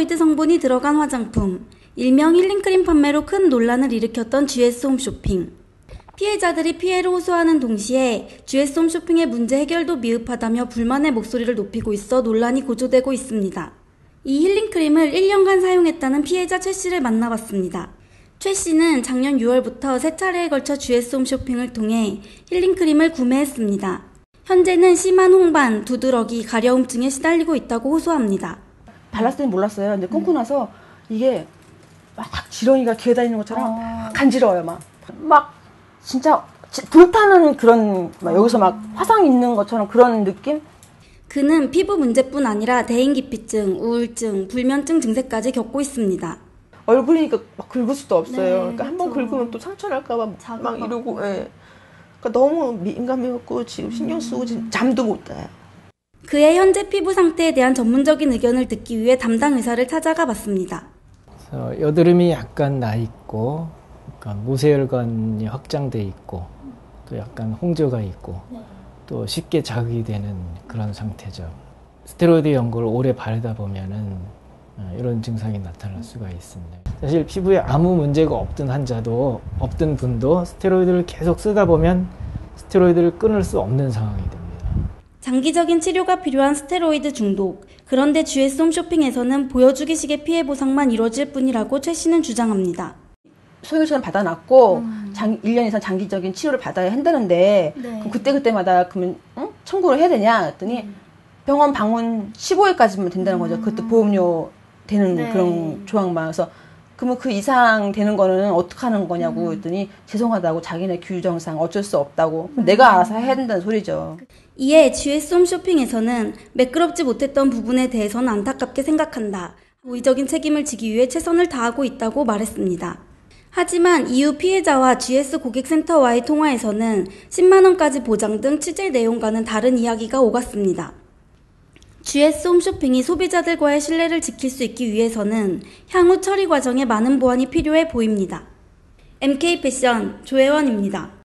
스테로이드 성분이 들어간 화장품, 일명 힐링크림 판매로 큰 논란을 일으켰던 GS 홈 쇼핑. 피해자들이 피해를 호소하는 동시에 GS 홈 쇼핑의 문제 해결도 미흡하다며 불만의 목소리를 높이고 있어 논란이 고조되고 있습니다. 이 힐링크림을 1년간 사용했다는 피해자 최 씨를 만나봤습니다. 최 씨는 작년 6월부터 세 차례에 걸쳐 GS 홈 쇼핑을 통해 힐링크림을 구매했습니다. 현재는 심한 홍반, 두드러기, 가려움증에 시달리고 있다고 호소합니다. 발랐을 때는 몰랐어요. 근데 끊고 나서 이게 막 지렁이가 기어 다니는 것처럼 간지러워요, 막. 막 진짜 지- 불타는 그런 막 여기서 막 화상 있는 것처럼 그런 느낌? 그는 피부 문제뿐 아니라 대인기피증, 우울증, 불면증 증세까지 겪고 있습니다. 얼굴이니까 막 긁을 수도 없어요. 네, 그러니까 한 번. 긁으면 또 상처 날까봐 막. 이러고, 예. 그러니까 너무 민감해갖고 지금 신경 쓰고 지금 잠도 못 자요. 그의 현재 피부 상태에 대한 전문적인 의견을 듣기 위해 담당 의사를 찾아가 봤습니다. 여드름이 약간 나 있고, 그러니까 모세혈관이 확장돼 있고, 또 약간 홍조가 있고, 또 쉽게 자극이 되는 그런 상태죠. 스테로이드 연고를 오래 바르다 보면은 어, 이런 증상이 나타날 수가 있습니다. 사실 피부에 아무 문제가 없던 환자도 없던 분도 스테로이드를 계속 쓰다 보면 스테로이드를 끊을 수 없는 상황이 됩니다. 장기적인 치료가 필요한 스테로이드 중독. 그런데 GS 홈 쇼핑에서는 보여주기식의 피해 보상만 이뤄질 뿐이라고 최 씨는 주장합니다. 소유처는 받아놨고 장, 1년 이상 장기적인 치료를 받아야 한다는데 네. 그때그때마다 그러면 응? 청구를 해야 되냐 했더니 병원 방문 15일까지만 된다는 거죠. 그것도 보험료 되는 네. 그런 조항만. 그래서 그러면 그 이상 되는 거는 어떻게 하는 거냐고 했더니 죄송하다고 자기네 규정상 어쩔 수 없다고 그럼 내가 알아서 해야 된다는 소리죠. 이에 GS 홈 쇼핑에서는 매끄럽지 못했던 부분에 대해서는 안타깝게 생각한다. 고의적인 책임을 지기 위해 최선을 다하고 있다고 말했습니다. 하지만 이후 피해자와 GS 고객센터와의 통화에서는 10만원까지 보장 등 취재 내용과는 다른 이야기가 오갔습니다. GS 홈쇼핑이 소비자들과의 신뢰를 지킬 수 있기 위해서는 향후 처리 과정에 많은 보완이 필요해 보입니다. MK 패션 조혜원입니다.